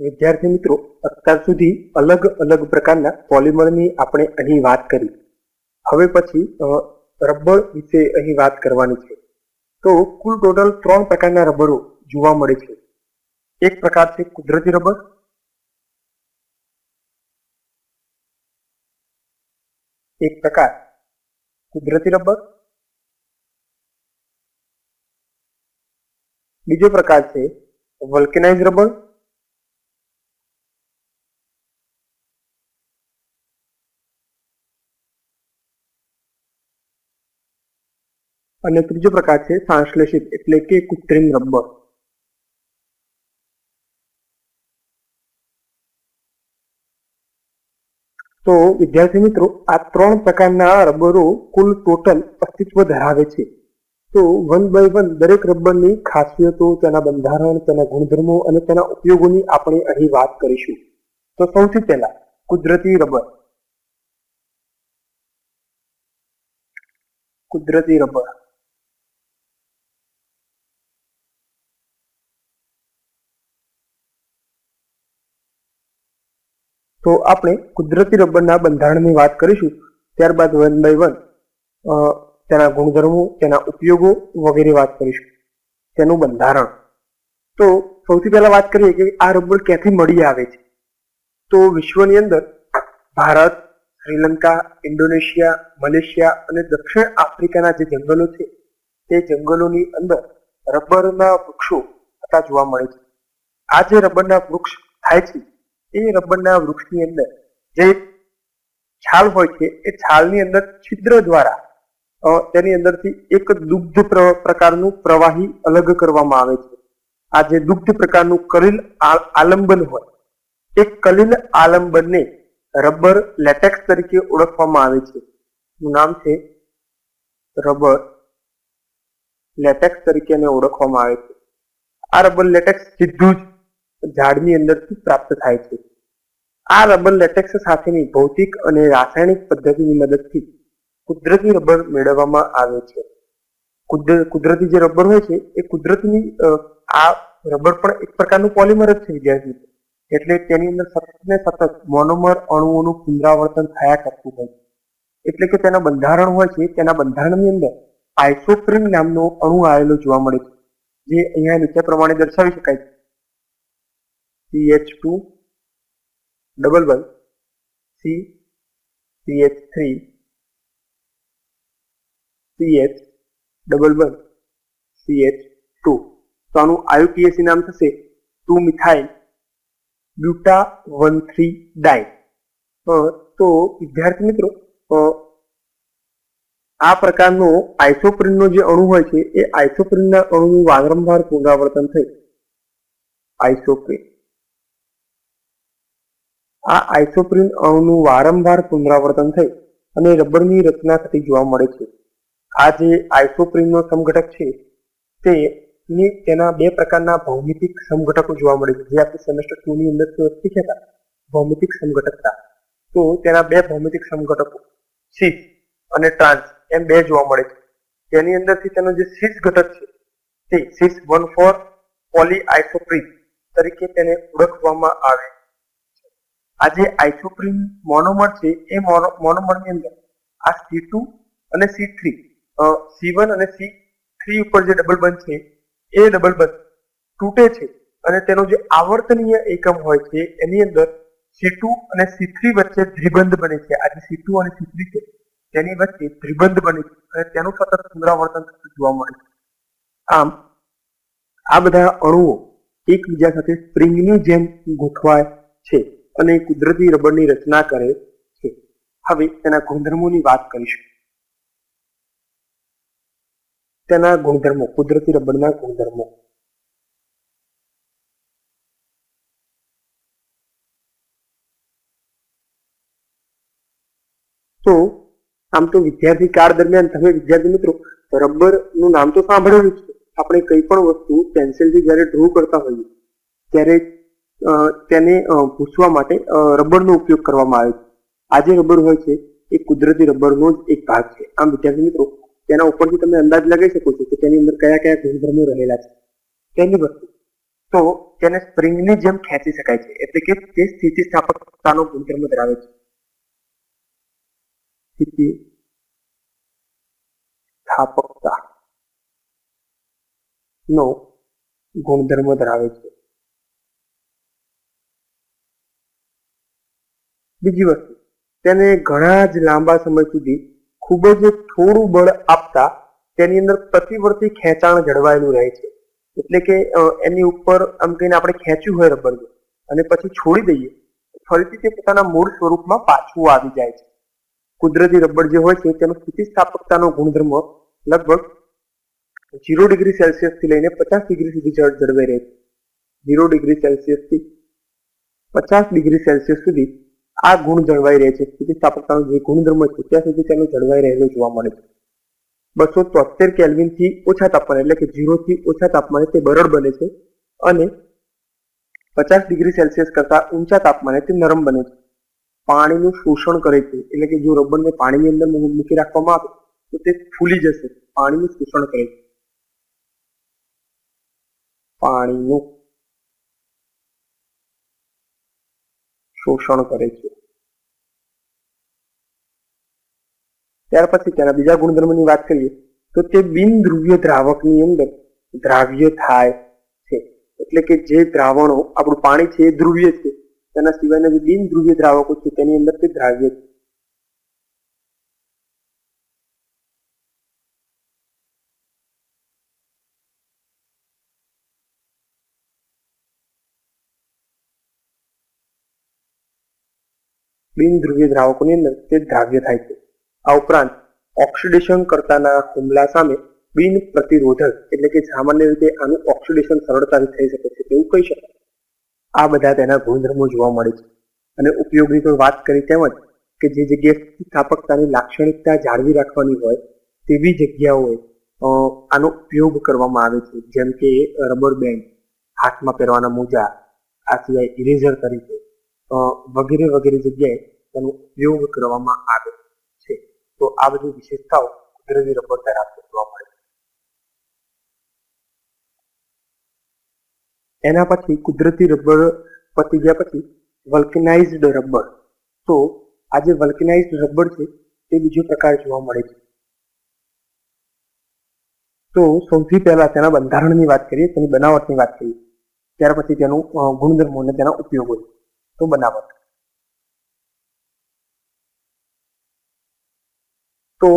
વિદ્યાર્થી મિત્રો, અત્યાર સુધી અલગ અલગ પ્રકારના પોલિમરની આપણે અહીં વાત કરી. હવે પછી રબર વિશે અહીં વાત કરવાની છે. તો કુલ ટોટલ ત્રણ પ્રકારના રબરો જોવા મળે છે. એક પ્રકાર છે કુદરતી રબર. એક પ્રકાર કુદરતી રબર. બીજો પ્રકાર છે વલ્કેનાઇઝ રબર. અને ત્રીજો પ્રકાર છે સંશ્લેષિત, એટલે કે કૃત્રિમ રબર. તો વિદ્યાર્થી મિત્રો, આ ત્રણ પ્રકારના રબરો કુલ ટોટલ અસ્તિત્વ ધરાવે છે. તો વન બાય વન દરેક રબરની ખાસિયતો, તેના બંધારણ, તેના ગુણધર્મો અને તેના ઉપયોગોની આપણે અહીં વાત કરીશું. તો સૌથી પહેલા, કુદરતી રબર. કુદરતી રબર. તો આપણે કુદરતી રબરના બંધારણની વાત કરીશું, ત્યારબાદ વન બાય વન તેના ગુણધર્મો, તેના ઉપયોગો વગેરે વાત કરીશું, તેનું બંધારણ. તો સૌથી પહેલા વાત કરીએ કે આ રબર ક્યાંથી મળી આવે છે? તો વિશ્વની અંદર ભારત, શ્રીલંકા, ઇન્ડોનેશિયા, મલેશિયા અને દક્ષિણ આફ્રિકાના જે જંગલો છે, તે જંગલોની અંદર રબરના વૃક્ષો હતા જોવા મળે છે. આ જે રબરના વૃક્ષ થાય છે એ રબરના વૃક્ષની અંદર જે છાલ હોય છે, એ છાલની અંદર છિદ્ર દ્વારા તેની અંદરથી એક દુગ્ધ પ્ર- પ્રકારનું પ્રવાહી અલગ કરવામાં આવે છે. આ જે દુગ્ધ પ્રકારનું કલિલ આલંબન હોય, એ કલિલ આલંબનને રબર લેટેક્સ તરીકે ઓળખવામાં આવે છે. નું નામ છે રબર લેટેક્સ તરીકે ઓળખવામાં આવે છે. આ રબર લેટેક્સ સીધું જ ઝાડની અંદરથી પ્રાપ્ત થાય છે. આ રબર લેટેક્સ સાથેની ભૌતિક અને રાસાયણિક પદ્ધતિની મદદથી કુદરતી રબર મેળવવામાં આવે છે. કુદરતી જે રબર હોય છે, એ કુદરતી આ રબર પણ એક પ્રકારનું પોલિમર જ છે વિદ્યાર્થી એટલે તેની અંદર સતત ને સતત મોનોમર અણુઓનું પુનરાવર્તન થયા કરતું હોય છે. એટલે કે તેના બંધારણ હોય છે, તેના બંધારણની અંદર આઇસોપ્રિન નામનો અણુ આવેલો જોવા મળે છે. જે અહીંયા નીચે પ્રમાણે દર્શાવી શકાય છે. CH2 two double one C CH3 three CH double one CH two તો આનું આયુપીએસી નામ થશે two methyl buta one three di તો વિદ્યાર્થી મિત્રો આ પ્રકારનો આઇસોપ્રિનનો જે અણુ હોય છે, એ આઇસોપ્રિનના અણુનું વારંવાર પુનરાવર્તન થઈ આઇસોપ્રિન. આ આઇસોપ્રિન અણુનું વારંવાર પુનરાવર્તન થઈ અને રબરની રચના થતી જોવા મળે છે. આ જે આઇસોપ્રિનનો સમઘટક છે, તે તેના બે પ્રકારના ભૌમિતિક સમઘટકો જોવા મળે છે. જે આપણે સેમેસ્ટર ટુ ની અંદર શીખ્યા હતા. ભૌમિતિક સમઘટકતા તો તેના બે ભૌમિતિક સમઘટકો સીસ અને ટ્રાન્સ એમ બે જોવા મળે છે. તેની અંદરથી તેનો જે સીસ ઘટક છે, તે cis one four poly isoprene તરીકે તેને ઓળખવામાં આવે આ જે આઇસોપ્રિન મોનોમર છે, એ મોનોમરની અંદર આ સી ટુ અને સી થ્રી સી વન અને સી થ્રી ઉપર જે ડબલ બંધ છે, એ ડબલ બંધ તૂટે છે અને તેનો જે આવર્તનીય એકમ હોય છે, એની અંદર સી ટુ અને સી થ્રી વચ્ચે દ્વિબંધ બને છે. આ જે સી ટુ અને સી થ્રી છે, તેની વચ્ચે દ્વિબંધ બને છે અને તેનું સતત પુનરાવર્તન થતું જોવા મળે છે. આમ, આ બધા અણુઓ એકબીજા સાથે સ્પ્રિંગની જેમ ગોઠવાય છે. અને કુદરતી રબરની રચના કરે છે. હવે તેના ગુણધર્મોની વાત કરીશું. તેના ગુણધર્મો, કુદરતી રબરના ગુણધર્મો. તો આમ તો વિદ્યાર્થી કાળ દરમિયાન, તમે વિદ્યાર્થી મિત્રો રબરનું નામ તો સાંભળેલું છે. આપણે કઈ પણ વસ્તુ પેન્સિલથી જ્યારે ડ્રો કરતા હોઈએ, ત્યારે તેને પૂછવા માટે રબરનો ઉપયોગ કરવામાં આવે છે. આ જે રબર હોય છે, એ કુદરતી રબરનો જ એક ભાગ છે. આમ વિદ્યાર્થી મિત્રો, તેના ઉપરથી તમે અંદાજ લગાવી શકો છો કે તેની અંદર કયા કયા ગુણધર્મો રહેલા છે. પહેલી વસ્તુ, તો તેને સ્પ્રિંગની જેમ ખેંચી શકાય છે, એટલે કે તે સ્થિતિસ્થાપકતાનો ગુણધર્મ ધરાવે છે. સ્થિતિ સ્થાપકતા નો ગુણધર્મ ધરાવે છે. બીજી વસ્તુ, તેને ઘણા જ લાંબા સમય સુધી ખૂબ જ થોડું બળ આપતા તેની અંદર પ્રતિવર્તી ખેંચાણ જળવાયેલું રહે છે. એટલે કે એની ઉપર આમ કહીને આપણે ખેંચ્યું હોય રબર અને પછી છોડી દઈએ, ફરીથી તે પોતાના મૂળ સ્વરૂપમાં પાછું આવી જાય છે. કુદરતી રબર જે હોય છે, તેનો સ્થિતિસ્થાપકતાનો ગુણધર્મ લગભગ ઝીરો ડિગ્રી સેલ્સિયસથી લઈને પચાસ ડિગ્રી સુધી જળ જળવાઈ રહે છે. ઝીરો ડિગ્રી સેલ્સિયસથી પચાસ ડિગ્રી સેલ્સિયસ સુધી આ ગુણ જળવાઈ રહે છે. સ્થિતિસ્થાપકતાનો જે ગુણધર્મ છે ત્યાં સુધી તેનો જળવાઈ રહેલો જોવા મળે છે. બસો તોતેર કેલ્વિનથી ઓછા તાપમાને, એટલે કે ઝીરો થી ઓછા તાપમાને તે બરડ બને છે અને પચાસ ડિગ્રી સેલ્સિયસ કરતા ઊંચા તાપમાને તે નરમ બને છે. પાણીનું શોષણ કરે છે, એટલે કે જો રબરને પાણીની અંદર મૂકી રાખવામાં આવે, તો તે ફૂલી જશે. પાણીનું શોષણ કરે છે. પાણીનું શોષણ કરે છે. ત્યાર પછી તેના બીજા ગુણધર્મની વાત કરીએ, તો તે બિન ધ્રુવીય દ્રાવકની અંદર દ્રાવ્ય થાય છે. એટલે કે જે દ્રાવણો આપણું પાણી છે એ ધ્રુવ્ય છે. તેના સિવાયના જે બિન ધ્રુવીય દ્રાવકો છે, તેની અંદર તે દ્રાવ્ય છે. બિન ધ્રુવીય દ્રાવકોની અંદર તે દ્રાવ્ય થાય છે. આ ઉપરાંત ઓક્સિડેશન કરતાના હુમલા સામે બિન પ્રતિરોધક એટલે કે સામાન્ય રીતે આનું ઓક્સિડેશન સરળતાથી થઈ શકે છે તેવું કહી શકાય. આ બધા તેના ગુણધર્મો જોવા મળે છે. અને ઉપયોગની તો વાત કરી તેમજ કે જે જગ્યાએ સ્થાપકતાની લાક્ષણિકતા જાળવી રાખવાની હોય તેવી જગ્યાઓએ આનો ઉપયોગ કરવામાં આવે છે. જેમ કે રબર બેન્ડ, હાથમાં પહેરવાના મોજા, આ સિવાય ઇરેઝર તરીકે વગેરે વગેરે જગ્યાએ તેનો ઉપયોગ કરવામાં આવે છે. તો આ બધી વિશેષતાઓ કુદરતી રબર ધરાવતો જોવા મળે એના પછી કુદરતી રબર પતી ગયા પછી વલ્કનાઇઝડ રબર તો આ જે વલ્કનાઇઝડ રબર છે, તે બીજો પ્રકાર જોવા મળે છે. તો સૌથી પહેલા તેના બંધારણની વાત કરીએ, તેની બનાવટની વાત કરીએ. ત્યાર પછી તેનું ગુણધર્મો અને તેના ઉપયોગો તો બનાવટ તો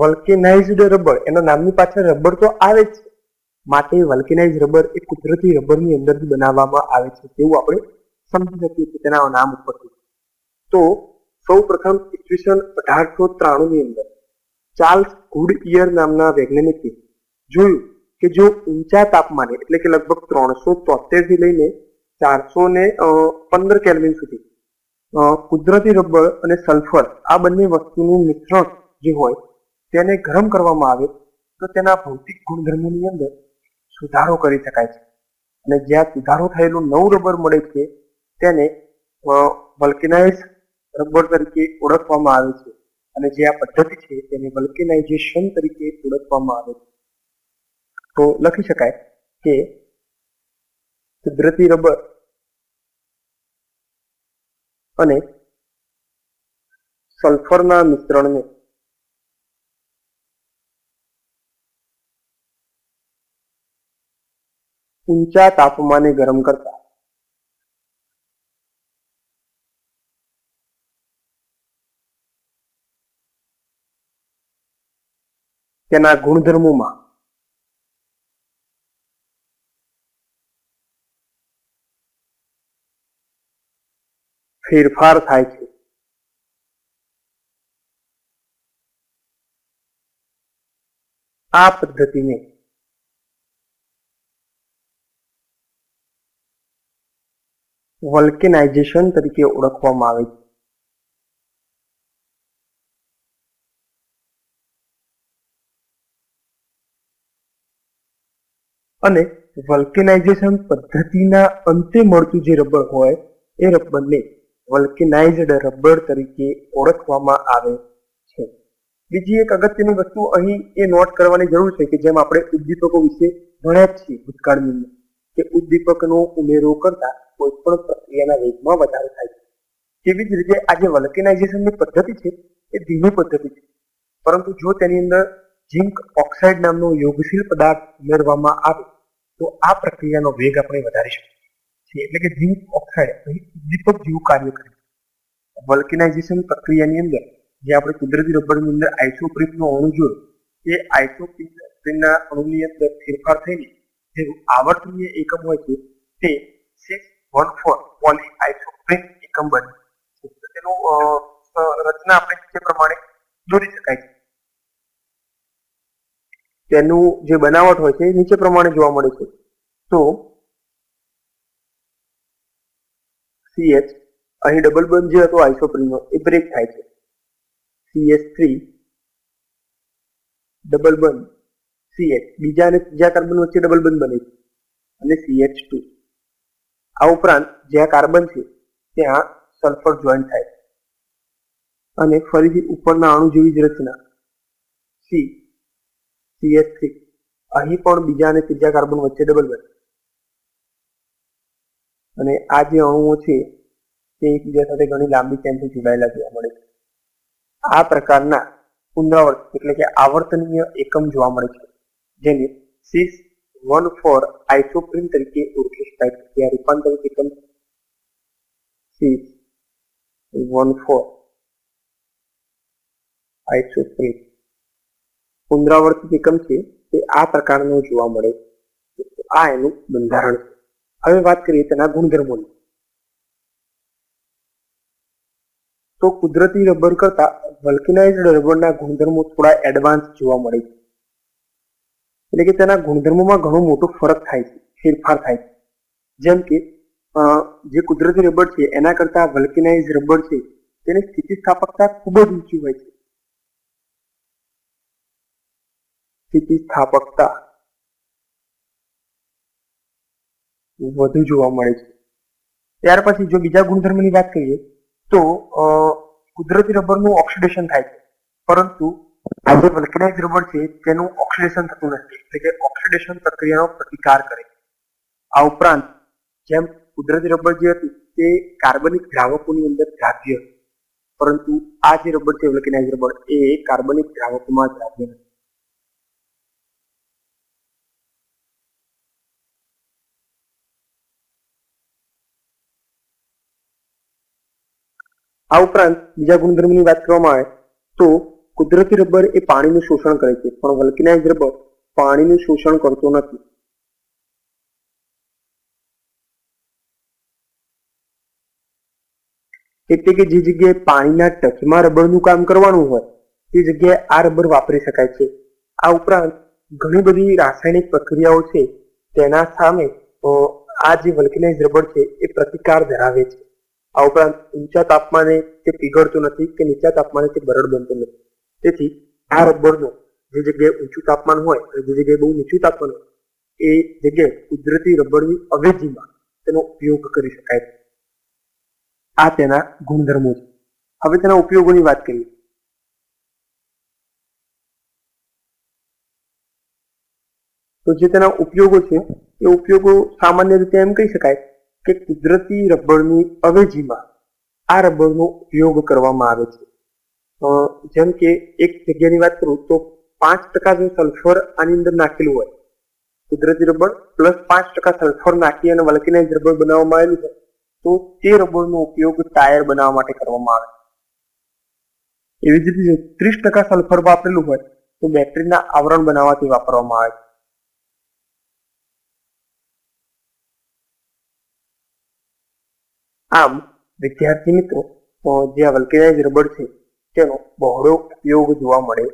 વલ્કેનાઇઝડ રબર એના નામની પાછળ રબર તો આવે જ માટે વલ્કેનાઇઝ રબર એ કુદરતી રબરની અંદરથી બનાવવામાં આવે છે તેવું આપણે સમજી શકીએ છીએ તેના નામ ઉપરથી. તો સૌ પ્રથમ ઈસવીસન અઢારસો ત્રાણું ની અંદર ચાર્લ્સ ગુડઇયર નામના વૈજ્ઞાનિકે જોયું કે જો ઊંચા તાપમાને, એટલે કે લગભગ ત્રણસો તોતેરથી લઈને ચારસો ને પંદર કેલ્વિન સુધી. કુદરતી રબર અને સલ્ફર આ બંને વસ્તુનું મિશ્રણ જે હોય તેને ગરમ કરવામાં આવે તો તેના ભૌતિક ગુણધર્મોની અંદર સુધારો કરી શકાય છે. અને જ્યાં સુધારો થયેલું નવું રબર મળે છે તેને વલ્કેનાઇઝ રબર તરીકે ઓળખવામાં આવે છે. અને જે આ પદ્ધતિ છે તેને વલ્કેનાઇઝેશન તરીકે ઓળખવામાં આવે છે. તો લખી શકાય કે કુદરતી રબર. અને સલ્ફરના મિશ્રણને ઊંચા તાપમાને ગરમ કરતા. તેના ગુણધર્મોમાં ફેરફાર થાય છે. આ પદ્ધતિને વલ્કેનાઇઝેશન તરીકે ઓળખવામાં આવે છે. અને વલ્કેનાઇઝેશન પદ્ધતિના અંતે મળતું જે રબર હોય એ રબરને વલ્કેનાઇઝ્ડ રબર તરીકે ઓળખવામાં આવે છે. બીજી એક અગત્યની વસ્તુ અહીં એ નોટ કરવાની જરૂર છે કે જેમ આપણે ઉદ્દીપકો વિશે ભણ્યા જ છીએ ભૂતકાળની અંદર કે ઉદ્દીપકનો ઉમેરો કરતા કોઈ પણ પ્રક્રિયાના વેગમાં વધારો થાય છે. તેવી જ રીતે આ જે વલ્કેનાઇઝેશનની પદ્ધતિ છે, એ ધીમી પદ્ધતિ છે. પરંતુ જો તેની અંદર ઝિંક ઓક્સાઇડ નામનો યોગશીલ પદાર્થ ઉમેરવામાં આવે, તો આ પ્રક્રિયાનો વેગ આપણે વધારી શકીએ. છીએ એટલે કે ઝીંક ઓક્સાઇડ ઉદ્દીપક જેવું કાર્ય કરે. છે પ્રક્રિયાની અંદર જે આપણે કુદરતી રબરની અંદર આઇસોપ્રિનનો અણુ જોયો, એ આઇસોપ્રિનના અણુની અંદર ફેરફાર થઈને જે આવર્તનીય એકમ હોય છે, તે સિક્સ વન ફોર પોલી આઇસોપ્રિન એકમ બને છે. તેનું રચના આપણે નીચે પ્રમાણે દોરી શકાય છે. તેનું જે બનાવટ હોય છે નીચે પ્રમાણે જોવા મળે છે. તો CH અહીં ડબલ બંધ જે હતો આઇસોપ્રીનનો એ બ્રેક થાય છે. CH3 ડબલ બંધ એચ બીજા અને ત્રીજા કાર્બન વચ્ચે ડબલ બંધ બને છે. અને CH2 આ ઉપરાંત જ્યાં કાર્બન છે ત્યાં સલ્ફર જોઈન્ટ થાય છે. અને ફરીથી ઉપરના અણુ જેવી જ રચના. C CH3 અહીં પણ બીજા અને ત્રીજા કાર્બન વચ્ચે ડબલ બંધ અને આ જે અણુઓ છે, તે એકબીજા સાથે ઘણી લાંબી ચેનથી જોડાયેલા જોવા મળે છે. આ પ્રકારના પુનરાવર્ત એટલે કે આવર્તનીય એકમ જોવા મળે છે, જેને સિસ વન ફોર આઇસોપ્રિન તરીકે ઓળખી શકાય છે. ત્યાં રૂપાંતરિત એકમ સિક્સ વન ફોર આઇસોપ્રિન પુનરાવર્તિત એકમ છે, તે આ પ્રકારનું જોવા મળે છે. આ એનું બંધારણ છે. હવે વાત કરીએ તેના ગુણધર્મોની. તો કુદરતી રબર કરતા વલ્કેનાઇઝ્ડ રબરના ગુણધર્મો થોડા એડવાન્સ જોવા મળે છે. એટલે કે તેના ગુણધર્મોમાં ઘણો મોટો ફરક થાય છે, ફેરફાર થાય છે. જેમ કે જે કુદરતી રબર છે, એના કરતા વલ્કેનાઇઝ રબર છે, તેની સ્થિતિસ્થાપકતા ખૂબ જ ઊંચી હોય છે. સ્થિતિસ્થાપકતા. વધુ જોવા મળે છે. ત્યાર પછી જો બીજા ગુણધર્મની વાત કરીએ, તો કુદરતી રબરનું ઓક્સિડેશન થાય છે. પરંતુ આ જે રબર છે, તેનું ઓક્સિડેશન થતું નથી. એટલે કે ઓક્સિડેશન પ્રક્રિયાનો પ્રતિકાર કરે આ ઉપરાંત, જેમ કુદરતી રબર જે હતી, તે કાર્બનિક દ્રાવકોની અંદર દ્રાવ્ય. પરંતુ, આ જે રબર છે વલ્કેનાઇઝ રબર, એ કાર્બનિક દ્રાવકોમાં દ્રાવ્ય નથી. આ ઉપરાંત બીજા ગુણધર્મની વાત કરવામાં આવે તો કુદરતી રબર એ પાણીનું શોષણ કરે છે, પણ વલ્કેનાઇઝ રબર પાણીનું શોષણ કરતો નથી. એટલે કે જે જગ્યાએ પાણીના ટચમાં રબરનું કામ કરવાનું હોય, તે જગ્યાએ આ રબર વાપરી શકાય છે. આ ઉપરાંત ઘણી બધી રાસાયણિક પ્રક્રિયાઓ છે, તેના સામે આ જે વલ્કેનાઇઝ રબર છે, એ પ્રતિકાર ધરાવે છે. આ ઉપરાંત ઊંચા તાપમાને તે પીગળતું નથી કે નીચા તાપમાને તે બરડ બનતું નથી. તેથી આ રબરનો જે જગ્યાએ ઊંચું તાપમાન હોય અને જે જગ્યાએ બહુ નીચું તાપમાન હોય, એ જગ્યાએ કુદરતી રબરની અવેજીમાં તેનો ઉપયોગ કરી શકાય છે. આ તેના ગુણધર્મો છે. હવે તેના ઉપયોગોની વાત કરીએ. તો જે તેના ઉપયોગો છે, એ ઉપયોગો સામાન્ય રીતે એમ કહી શકાય કે કુદરતી રબરની અવેજીમાં આ રબરનો ઉપયોગ કરવામાં આવે છે. જેમ કે એક જગ્યાની વાત કરું તો પાંચ ટકા જો સલ્ફર આની અંદર નાખેલું હોય, કુદરતી રબર પ્લસ પાંચ ટકા સલ્ફર નાખી અને વલ્કેનાઇઝ રબર બનાવવામાં આવેલું છે, તો તે રબરનો ઉપયોગ ટાયર બનાવવા માટે કરવામાં આવે. એવી જ રીતે ત્રીસ ટકા સલ્ફર વાપરેલું હોય, તો બેટરીના આવરણ બનાવવાથી વાપરવામાં આવે છે. આમ વિદ્યાર્થી મિત્રો જે વલ્કેનાઇઝ રબર છે તેનો બહોળો ઉપયોગ જોવા મળે